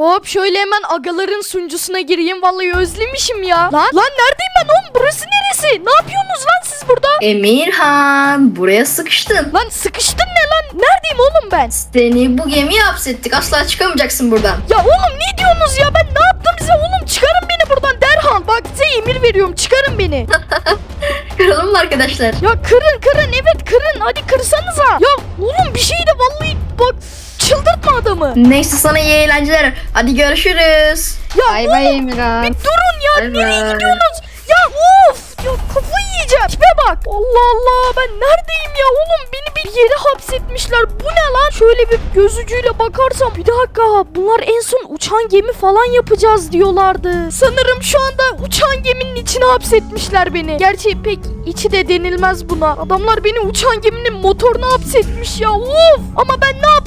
Hop şöyle hemen agaların sunucusuna gireyim. Vallahi özlemişim ya. Lan lan neredeyim ben oğlum? Burası neresi? Ne yapıyorsunuz lan siz burada? Emirhan buraya sıkıştın. Lan sıkıştın ne lan? Neredeyim oğlum ben? Seni bu gemiye hapsettik. Asla çıkamayacaksın buradan. Ya oğlum ne diyorsunuz ya? Ben ne yaptım size oğlum? Çıkarın beni buradan derhal. Bak size emir veriyorum. Çıkarın beni. Kıralım mı arkadaşlar? Ya kırın kırın evet kırın. Hadi kırsanıza. Ya oğlum bir şey de vallahi bak çıldırtma adamı. Neyse sana iyi eğlenceler. Hadi görüşürüz. Ya Bay bay Emirhan. Bir durun ya Bay nereye bay. gidiyorsunuz? Ya of ya kafayı yiyeceğim. Tipe bak. Allah Allah ben neredeyim ya oğlum beni bir yere hapsetmişler. Bu ne lan? Şöyle bir göz ucuyla bakarsam bir dakika bunlar en son uçan gemi falan yapacağız diyorlardı. Sanırım şu anda uçan geminin içine hapsetmişler beni. Gerçi pek içi de denilmez buna. Adamlar beni uçan geminin motoruna hapsetmiş ya. Of! Ama ben ne yapıp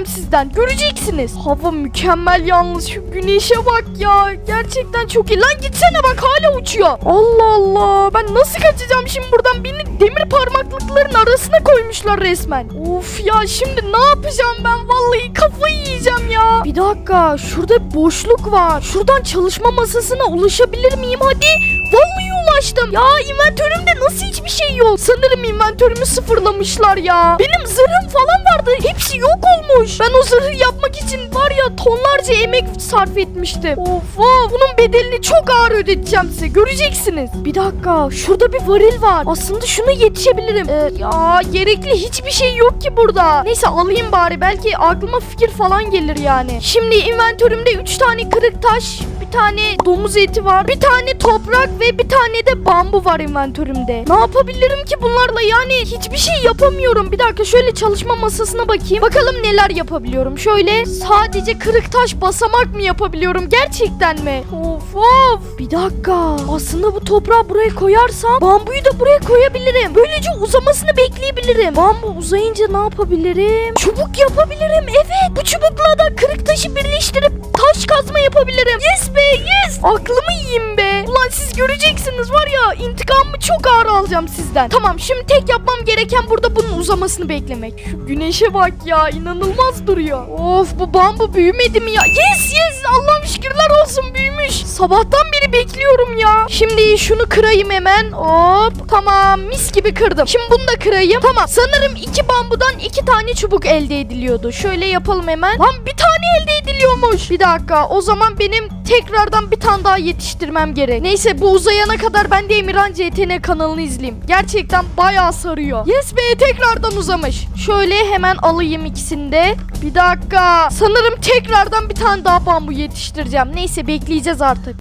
alacağım sizden. Göreceksiniz. Hava mükemmel yalnız. Şu güneşe bak ya. Gerçekten çok iyi. Lan gitsene bak hala uçuyor. Allah Allah. Ben nasıl kaçacağım şimdi buradan? Beni demir parmaklıkların arasına koymuşlar resmen. Of ya şimdi ne yapacağım ben? Vallahi kafayı yiyeceğim ya. Bir dakika. Şurada boşluk var. Şuradan çalışma masasına ulaşabilir miyim? Hadi. Vallahi ulaştım. Ya inventörümde nasıl hiçbir şey yok? Sanırım inventörümü sıfırlamışlar ya. Benim zırhım falan vardı. Hepsi yok olmuş. Ben o zırhı yapmak için var ya tonlarca emek sarf etmiştim. Of of. Bunun bedelini çok ağır ödeteceğim size. Göreceksiniz. Bir dakika. Şurada bir varil var. Aslında şuna yetişebilirim. Ee, ya gerekli hiçbir şey yok ki burada. Neyse alayım bari. Belki aklıma fikir falan gelir yani. Şimdi inventörümde 3 tane kırık taş, bir tane domuz eti var, bir tane toprak ve bir tane de bambu var inventörümde. Ne yapabilirim ki bunlarla yani hiçbir şey yapamıyorum. Bir dakika şöyle çalışma masasına bakayım. Bakalım neler yapabiliyorum. Şöyle sadece kırık taş basamak mı yapabiliyorum gerçekten mi? Of of. Bir dakika. Aslında bu toprağı buraya koyarsam bambuyu da buraya koyabilirim. Böylece uzamasını bekleyebilirim. Bambu uzayınca ne yapabilirim? Çubuk yapabilirim. Evet. Bu çubukla da kırık taşı birleştirip taş kazma yapabilirim. Yes be yes. Aklımı yiyeyim be. Ulan siz göreceksiniz var ya intikamımı çok ağır alacağım sizden. Tamam şimdi tek yapmam gereken burada bunun uzamasını beklemek. Şu güneşe bak ya inanılmaz duruyor. Of bu bambu büyümedi mi ya? Yes yes Allah'ım şükürler olsun büyümüş. Sabahtan beri bekliyorum ya. Şimdi şunu kırayım hemen. Hop tamam mis gibi kırdım. Şimdi bunu da kırayım. Tamam sanırım iki bambudan iki tane çubuk elde ediliyordu. Şöyle yapalım hemen. Lan bir tane elde ediliyormuş. Bir dakika o zaman benim tekrardan bir tane daha yetiştirmem gerek. Neyse bu uzayana kadar ben de Emirhan CTN kanalını izleyeyim. Gerçekten bayağı sarıyor. Yes be tekrardan uzamış. Şöyle hemen alayım ikisini de. Bir dakika. Sanırım tekrardan bir tane daha bambu yetiştireceğim. Neyse bekleyeceğiz artık.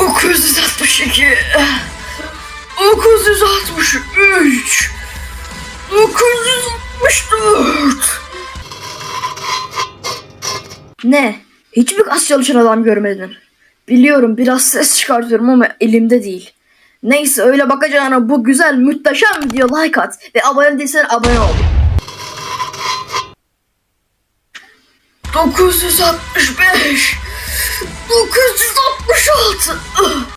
962 963 964 Ne? Hiç mi gaz çalışan adam görmedin? Biliyorum biraz ses çıkartıyorum ama elimde değil. Neyse öyle bakacağına bu güzel muhteşem video like at ve abone değilsen abone ol. 965 966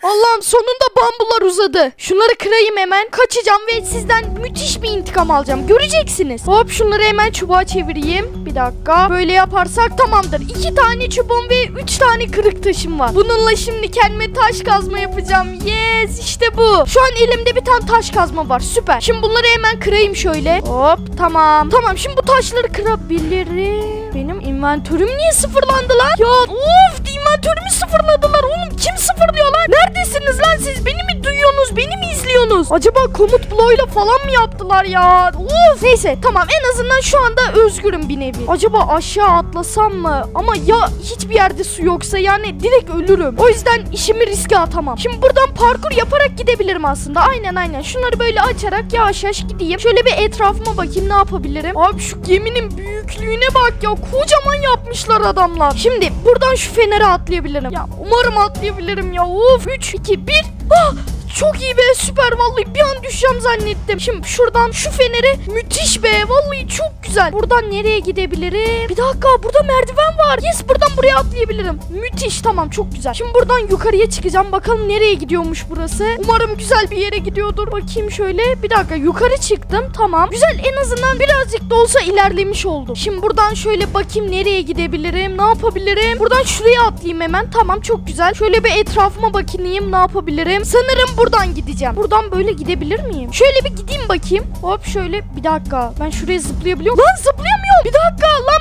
Allah'ım sonunda bambular uzadı. Şunları kırayım hemen. Kaçacağım ve sizden müthiş bir intikam alacağım. Göreceksiniz. Hop şunları hemen çubuğa çevireyim. Bir dakika. Böyle yaparsak tamamdır. İki tane çubuğum ve üç tane kırık taşım var. Bununla şimdi kendime taş kazma yapacağım. Yes işte bu. Şu an elimde bir tane taş kazma var. Süper. Şimdi bunları hemen kırayım şöyle. Hop tamam. Tamam şimdi bu taşları kırabilirim. Benim inventörüm niye sıfırlandı lan? Ya of inventörümü sıfırladılar. Oğlum kim sıfırlıyor lan? Neredesiniz lan siz? Beni mi duyuyorsunuz? Beni mi izliyorsunuz? Acaba komut bloğuyla falan mı yaptılar ya? Of neyse tamam en azından şu anda özgürüm bir nevi. Acaba aşağı atlasam mı? Ama ya hiçbir yerde su yoksa yani direkt ölürüm. O yüzden işimi riske atamam. Şimdi buradan parkur yaparak gidebilirim aslında. Aynen aynen. Şunları böyle açarak yavaş yavaş gideyim. Şöyle bir etrafıma bakayım ne yapabilirim. Abi şu geminin büyüklüğüne bak ya. Kocaman yapmışlar adamlar. Şimdi buradan şu fenere atlayabilirim. Ya umarım atlayabilirim ya. Of 3 2 1. Ah! Çok iyi be süper vallahi bir an düşeceğim zannettim. Şimdi şuradan şu fenere müthiş be vallahi çok güzel. Buradan nereye gidebilirim? Bir dakika burada merdiven var. Yes buradan buraya atlayabilirim. Müthiş tamam çok güzel. Şimdi buradan yukarıya çıkacağım bakalım nereye gidiyormuş burası. Umarım güzel bir yere gidiyordur. Bakayım şöyle bir dakika yukarı çıktım tamam. Güzel en azından birazcık da olsa ilerlemiş oldum. Şimdi buradan şöyle bakayım nereye gidebilirim ne yapabilirim. Buradan şuraya atlayayım hemen tamam çok güzel. Şöyle bir etrafıma bakayım ne yapabilirim. Sanırım buradan gideceğim. Buradan böyle gidebilir miyim? Şöyle bir gideyim bakayım. Hop şöyle bir dakika. Ben şuraya zıplayabiliyor? Lan zıplayamıyorum. Bir dakika lan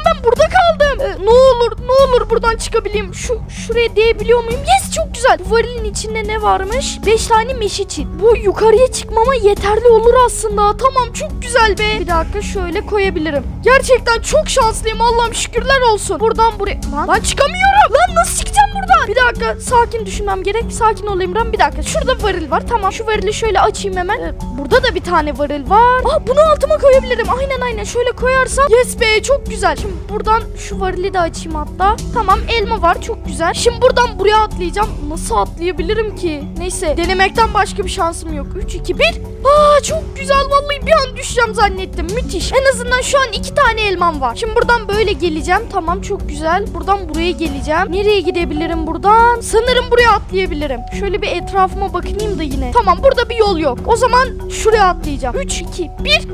olur buradan çıkabileyim. Şu şuraya değebiliyor muyum? Yes çok güzel. Bu varilin içinde ne varmış? 5 tane meş için. Bu yukarıya çıkmama yeterli olur aslında. Tamam çok güzel be. Bir dakika şöyle koyabilirim. Gerçekten çok şanslıyım. Allah'ım şükürler olsun. Buradan buraya. Lan, lan çıkamıyorum. Lan nasıl çıkacağım buradan? Bir dakika sakin düşünmem gerek. Sakin ol Emran bir dakika. Şurada varil var. Tamam şu varili şöyle açayım hemen. Ee, burada da bir tane varil var. Aa bunu altıma koyabilirim. Aynen aynen. Şöyle koyarsam. Yes be çok güzel. Şimdi buradan şu varili de açayım hatta. Tamam elma var çok güzel. Şimdi buradan buraya atlayacağım. Nasıl atlayabilirim ki? Neyse denemekten başka bir şansım yok. 3 2 1. Aa çok güzel vallahi bir an düşeceğim zannettim. Müthiş. En azından şu an iki tane elmam var. Şimdi buradan böyle geleceğim. Tamam çok güzel. Buradan buraya geleceğim. Nereye gidebilirim buradan? Sanırım buraya atlayabilirim. Şöyle bir etrafıma bakayım da yine. Tamam burada bir yol yok. O zaman şuraya atlayacağım. 3 2 1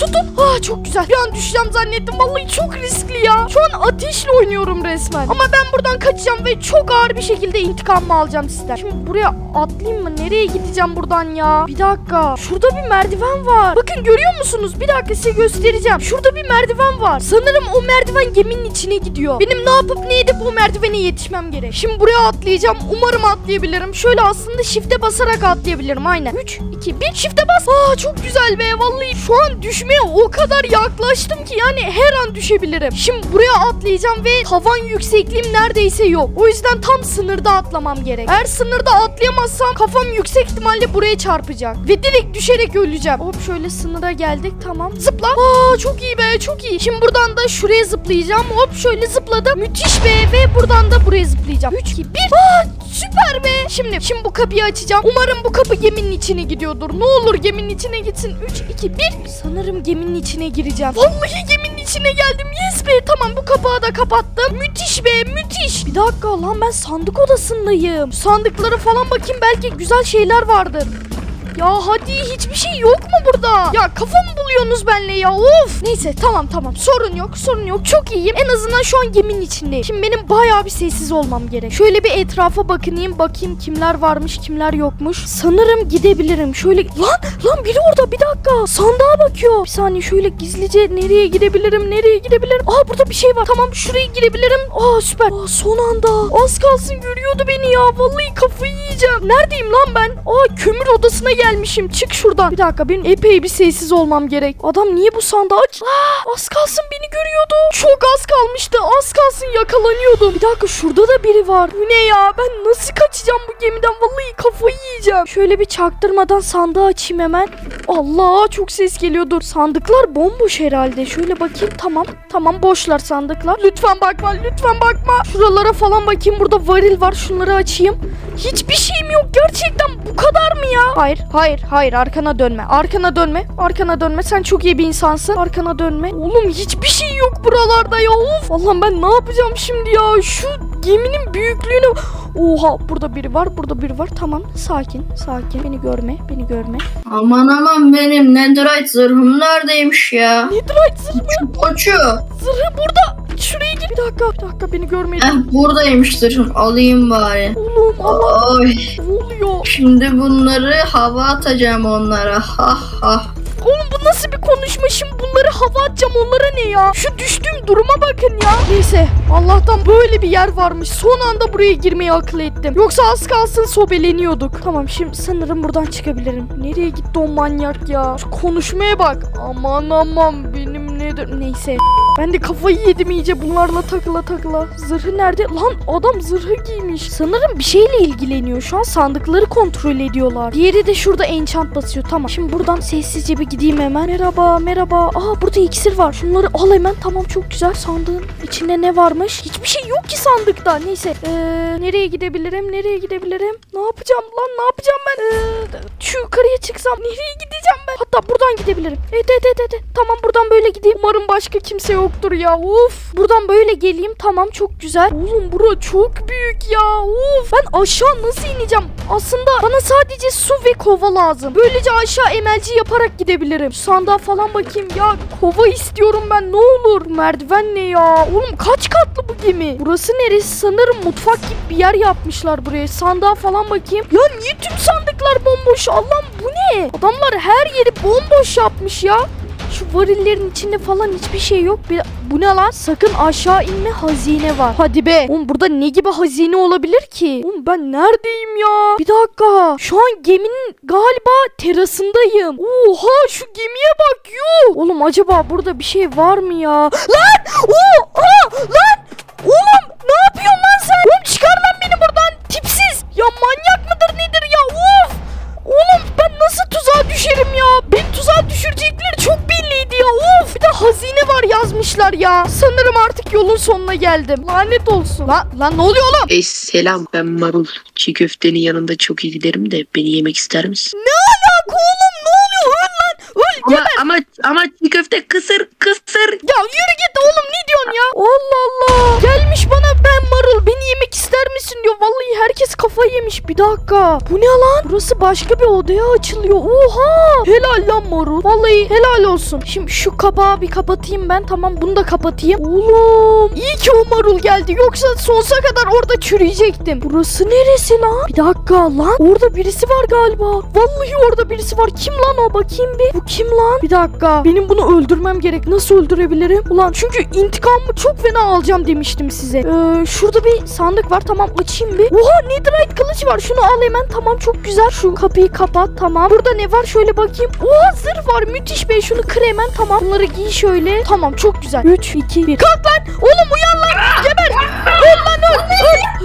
Tutun. Ah çok güzel. Bir an düşeceğim zannettim. Vallahi çok riskli ya. Şu an ateşle oynuyorum resmen. Ama ben buradan kaçacağım ve çok ağır bir şekilde intikamımı alacağım sizden. Şimdi buraya atlayayım mı? Nereye gideceğim buradan ya? Bir dakika. Şurada bir merdiven var. Bakın görüyor musunuz? Bir dakika size göstereceğim. Şurada bir merdiven var. Sanırım o merdiven geminin içine gidiyor. Benim ne yapıp ne edip o merdivene yetişmem gerek. Şimdi buraya atlayacağım. Umarım atlayabilirim. Şöyle aslında shift'e basarak atlayabilirim. Aynen. 3, 2, 1. Shift'e bas. Aa çok güzel be. Vallahi şu an düşmeye o kadar yaklaştım ki yani her an düşebilirim. Şimdi buraya atlayacağım ve havan yüksekliğim neredeyse yok. O yüzden tam sınırda atlamam gerek. Eğer sınırda atlayamazsam kafam yüksek ihtimalle buraya çarpacak. Ve direkt düşerek öleceğim. Hop şöyle sınıra geldik tamam. Zıpla. Aa çok iyi be çok iyi. Şimdi buradan da şuraya zıplayacağım. Hop şöyle zıpladım. Müthiş be ve buradan da buraya zıplayacağım. 3 2 1. Aa süper be. Şimdi şimdi bu kapıyı açacağım. Umarım bu kapı geminin içine gidiyordur. Ne olur geminin içine gitsin. 3 2 1. Sanırım geminin içine gireceğim. Vallahi geminin içine geldim. Yes be. Tamam bu kapağı da kapattım. Müthiş be müthiş. Bir dakika lan ben sandık odasındayım. Sandıklara falan bakayım belki güzel şeyler vardır. Ya hadi hiçbir şey yok mu burada? Ya kafamı buluyorsunuz benle ya of. Neyse tamam tamam sorun yok sorun yok çok iyiyim. En azından şu an geminin içindeyim. Şimdi benim bayağı bir sessiz olmam gerek. Şöyle bir etrafa bakınayım bakayım kimler varmış kimler yokmuş. Sanırım gidebilirim. Şöyle lan lan biri orada bir dakika sandığa bakıyor. Bir saniye şöyle gizlice nereye gidebilirim nereye gidebilirim. Aa burada bir şey var. Tamam şuraya girebilirim. Aa süper. Aa son anda. Az kalsın görüyordu beni ya. Vallahi kafayı yiyeceğim. Neredeyim lan ben? Aa kömür odasına gelmişim. Çık şuradan. Bir dakika benim epey bir sessiz olmam gerek. Adam niye bu sandığı aç? Aa, az kalsın beni görüyordu. Çok az kalmıştı. Az kalsın yakalanıyordum. Bir dakika şurada da biri var. Bu ne ya? Ben nasıl kaçacağım bu gemiden? Vallahi kafayı yiyeceğim. Şöyle bir çaktırmadan sandığı açayım hemen. Allah çok ses geliyordur. Sandıklar bomboş herhalde. Şöyle bakayım. Tamam. Tamam boşlar sandıklar. Lütfen bakma. Lütfen bakma. Şuralara falan bakayım. Burada varil var. Şunları açayım. Hiçbir şeyim yok. Gerçekten bu kadar mı ya? Hayır. Hayır. Hayır. Arkana dönme. Arkana dönme. Arkana dönme. Sen çok iyi bir insansın. Arkana dönme. Oğlum hiçbir şey yok buralarda ya. Of. Allah'ım ben ne yapacağım şimdi ya? Şu geminin büyüklüğüne... Oha burada biri var. Burada biri var. Tamam. Sakin. Sakin. Beni görme. Beni görme. Aman aman benim netherite zırhım neredeymiş ya? Netherite zırhı Koçu. Zırhı burada. Şuraya gir. Bir dakika. Bir dakika beni görmedi. Eh buradaymış zırhım alayım bari. Oğlum Ay. ne oluyor? Şimdi bunları hava atacağım onlara. Ha ha. Oğlum bu nasıl bir konuşma? Şimdi bunları hava atacağım onlara ne ya? Şu düştüğüm duruma bakın ya. Neyse Allah'tan böyle bir yer varmış. Son anda buraya girmeyi akıl ettim. Yoksa az kalsın sobeleniyorduk. Tamam şimdi sanırım buradan çıkabilirim. Nereye gitti o manyak ya? Şu konuşmaya bak. Aman aman benim görünmüyordur. Neyse. Ben de kafayı yedim iyice bunlarla takıla takıla. Zırhı nerede? Lan adam zırhı giymiş. Sanırım bir şeyle ilgileniyor. Şu an sandıkları kontrol ediyorlar. Diğeri de şurada enchant basıyor. Tamam. Şimdi buradan sessizce bir gideyim hemen. Merhaba merhaba. Aa burada iksir var. Şunları al hemen. Tamam çok güzel. Sandığın içinde ne varmış? Hiçbir şey yok ki sandıkta. Neyse. Ee, nereye gidebilirim? Nereye gidebilirim? Ne yapacağım lan? Ne yapacağım ben? Ee, şu yukarıya çıksam nereye gideceğim ben? Hatta buradan gidebilirim. Evet evet evet. evet. Tamam buradan böyle gideyim. Umarım başka kimse yoktur ya. Uf. Buradan böyle geleyim. Tamam çok güzel. Oğlum bura çok büyük ya. Uf. Ben aşağı nasıl ineceğim? Aslında bana sadece su ve kova lazım. Böylece aşağı emelci yaparak gidebilirim. Sandığa falan bakayım. Ya kova istiyorum ben ne olur. Merdiven ne ya? Oğlum kaç katlı bu gemi? Burası neresi? Sanırım mutfak gibi bir yer yapmışlar buraya. Sandığa falan bakayım. Ya niye tüm sandıklar bomboş? Allah'ım bu ne? Adamlar her yeri bomboş yapmış ya. Şu varillerin içinde falan hiçbir şey yok. Bir, bu ne lan? Sakın aşağı inme hazine var. Hadi be. Oğlum burada ne gibi hazine olabilir ki? Oğlum ben neredeyim ya? Bir dakika. Şu an geminin galiba terasındayım. Oha şu gemiye bak yuh. Oğlum acaba burada bir şey var mı ya? Lan! Oha! Lan! Ya. Sanırım artık yolun sonuna geldim. Lanet olsun. Lan, lan ne oluyor oğlum? E selam ben Marul. Çiğ köftenin yanında çok iyi giderim de beni yemek ister misin? Ne alaka oğlum? Ne oluyor? Öl lan. Öl. Ama ama ama çiğ köfte kısır kısır. Ya yürü dakika. Bu ne lan? Burası başka bir odaya açılıyor. Oha. Helal lan marul. Vallahi helal olsun. Şimdi şu kapağı bir kapatayım ben. Tamam bunu da kapatayım. Oğlum. iyi ki o marul geldi. Yoksa sonsuza kadar orada çürüyecektim. Burası neresi lan? Bir dakika lan. Orada birisi var galiba. Vallahi orada birisi var. Kim lan o? Bakayım bir. Bu kim lan? Bir dakika. Benim bunu öldürmem gerek. Nasıl öldürebilirim? Ulan çünkü intikamımı çok fena alacağım demiştim size. Ee, şurada bir sandık var. Tamam açayım bir. Oha netherite kılıç var. Şunu al hemen. Tamam çok güzel. Şu kapıyı kapat. Tamam. Burada ne var? Şöyle bakayım. Oha zırh var. Müthiş be. Şunu kır hemen. Tamam. Bunları giy şöyle. Tamam çok güzel. 3, 2, 1. Kalk lan. Oğlum uyan lan. Geber. Öl lan öl.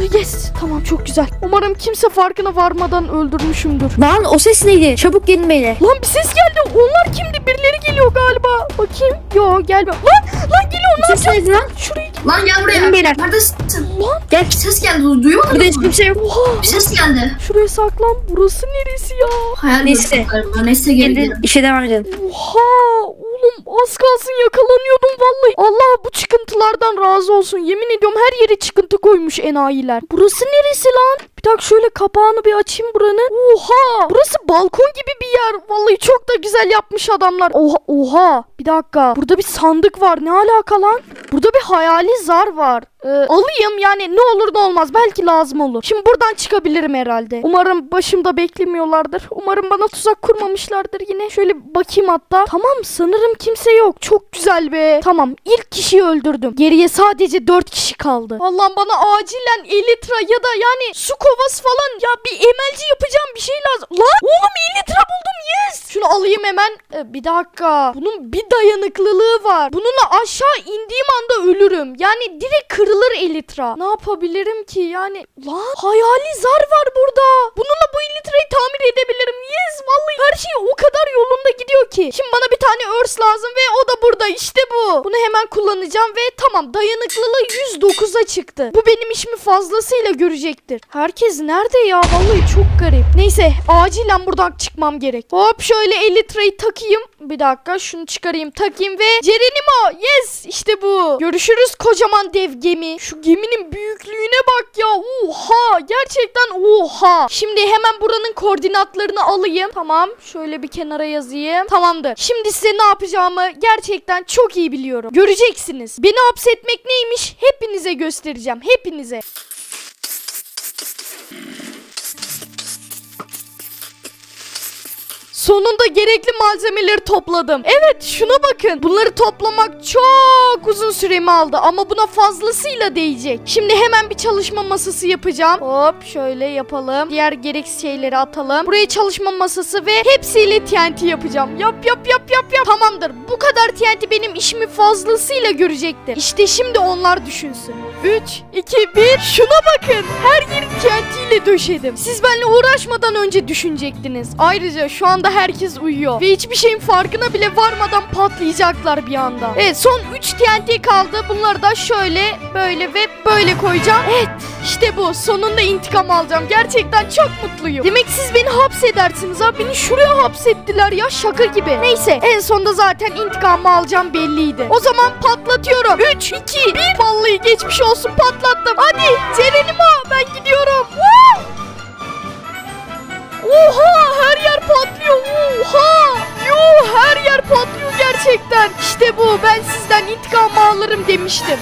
Öl. Yes. Tamam çok güzel. Umarım kimse farkına varmadan öldürmüşümdür. Lan o ses neydi? Çabuk gelin beyler. Lan bir ses geldi. Onlar kimdi? Birileri geliyor galiba. Bakayım. Yo gelmiyor. Lan lan geliyor. Ne Ses neydi lan? Şuraya git. Lan gel buraya. Gelin beyler. Neredesin? Lan. Gel. Bir ses geldi. Duymadın Burada mı? hiç kimse yok. Bir ses geldi. Şuraya saklan. Burası neresi ya? Hayal Neyse. Neyse gelin. işe devam edelim. Oha. Oğlum az kalsın yakalanıyordum vallahi. Allah bu çıkıntılardan razı olsun. Yemin ediyorum her yere çıkıntı koymuş enayiler. Burası neresi lan? Bir dakika şöyle kapağını bir açayım buranın. Oha. Burası balkon gibi bir yer. Vallahi çok da güzel yapmış adamlar. Oha. Oha. Bir dakika. Burada bir sandık var. Ne alaka lan? Burada bir hayali zar var. Ee, alayım yani ne olur ne olmaz. Belki lazım olur. Şimdi buradan çıkabilirim herhalde. Umarım başımda beklemiyorlardır. Umarım bana tuzak kurmamışlardır yine. Şöyle bakayım hatta. Tamam sanırım kimse yok. Çok güzel be. Tamam ilk kişiyi öldürdüm. Geriye sadece 4 kişi kaldı. Allah'ım bana acilen elitra ya da yani su kovası falan ya bir emelci yapacağım bir şey lazım. Lan oğlum elitra buldum yes. Şunu alayım hemen. Ee, bir dakika. Bunun bir dayanıklılığı var. Bununla aşağı indiğim anda ölürüm. Yani direkt kırılır elitra. Ne yapabilirim ki yani? Lan hayali zar var burada. Bununla bu elitrayı tamir edebilirim. Yes vallahi her şey o kadar yolunda gidiyor ki. Şimdi bana bir tane örs lazım ve o da burada işte bu. Bunu hemen kullanacağım ve tamam dayanıklılığı 109'a çıktı. Bu benim işimi fazlasıyla görecektir. Herkes nerede ya? Vallahi çok garip. Neyse acilen buradan çıkmam gerek. Hop şöyle elitrayı takayım. Bir dakika şunu çıkarayım takayım ve Cerenimo yes işte bu. Görüşürüz kocaman dev gemi. Şu geminin büyüklüğüne bak ya. Oha gerçekten oha. Şimdi hemen buranın koordinatlarını alayım. Tamam şöyle bir kenara yazayım. Tamamdır. Şimdi size ne yapacağımı gerçekten çok iyi biliyorum. Göreceksiniz. Beni hapsetmek neymiş hepinize göstereceğim. Hepinize. Sonunda gerekli malzemeleri topladım. Evet şuna bakın. Bunları toplamak çok uzun süremi aldı ama buna fazlasıyla değecek. Şimdi hemen bir çalışma masası yapacağım. Hop şöyle yapalım. Diğer gereksiz şeyleri atalım. Buraya çalışma masası ve hepsiyle TNT yapacağım. Yap yap yap yap yap. Tamamdır. Bu kadar TNT benim işimi fazlasıyla görecekti. İşte şimdi onlar düşünsün. 3, 2, 1. Şuna bakın. Her yeri TNT ile döşedim. Siz benimle uğraşmadan önce düşünecektiniz. Ayrıca şu anda herkes uyuyor. Ve hiçbir şeyin farkına bile varmadan patlayacaklar bir anda. Evet son 3 TNT kaldı. Bunları da şöyle, böyle ve böyle koyacağım. Evet işte bu. Sonunda intikam alacağım. Gerçekten çok mutluyum. Demek siz beni hapsedersiniz ha. Beni şuraya hapsettiler ya şaka gibi. Neyse en sonunda zaten intikamımı alacağım belliydi. O zaman patlatıyorum. 3, 2, 1. Vallahi geçmiş olsun patlattım. Hadi Ceren'im o. Ben gidiyorum. Woo! Oha patlıyor. Oha. Yuh her yer patlıyor gerçekten. İşte bu ben sizden intikam alırım demiştim.